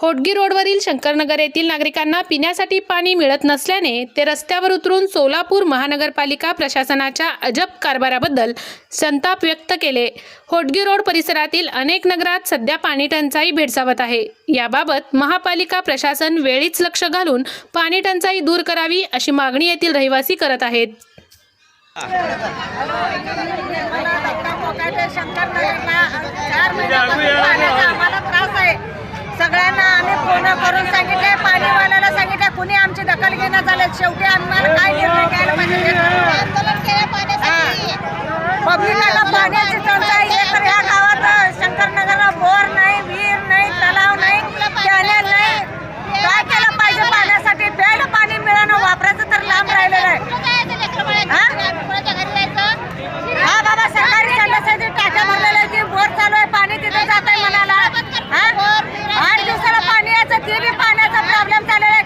होटगी रोडवरील शंकरनगर येथील नागरिकांना पिण्यासाठी पाणी मिळत नसल्याने ते रस्त्यावर उतरून सोलापूर महानगरपालिका प्रशासनाच्या अजब कारभाराबद्दल संताप व्यक्त केले. होटगी रोड परिसरातील अनेक नगरात सध्या पाणी टंचाई भेडसावत आहे. याबाबत महापालिका प्रशासन वेळीच लक्ष घालून पाणी टंचाई दूर करावी अशी मागणी येथील रहिवासी करत आहेत. दखल घेण्यात आले. शेवटी आम्हाला काय निर्णय घ्यायला पाहिजे? पाण्याची टंचाई तर या गावात शंकरनगरला बोर नाही नाही तलाव नाही कॅनल नाही. काय केलं पाहिजे पाण्यासाठी? बेड पाणी मिळणं वापरायचं तर लांब राहिलेलं आहे. पाणी तिथे जात आहे मनाला आठ दिवसाला पाणी यायचं. ते बी पाण्याचा प्रॉब्लेम चालू आहे.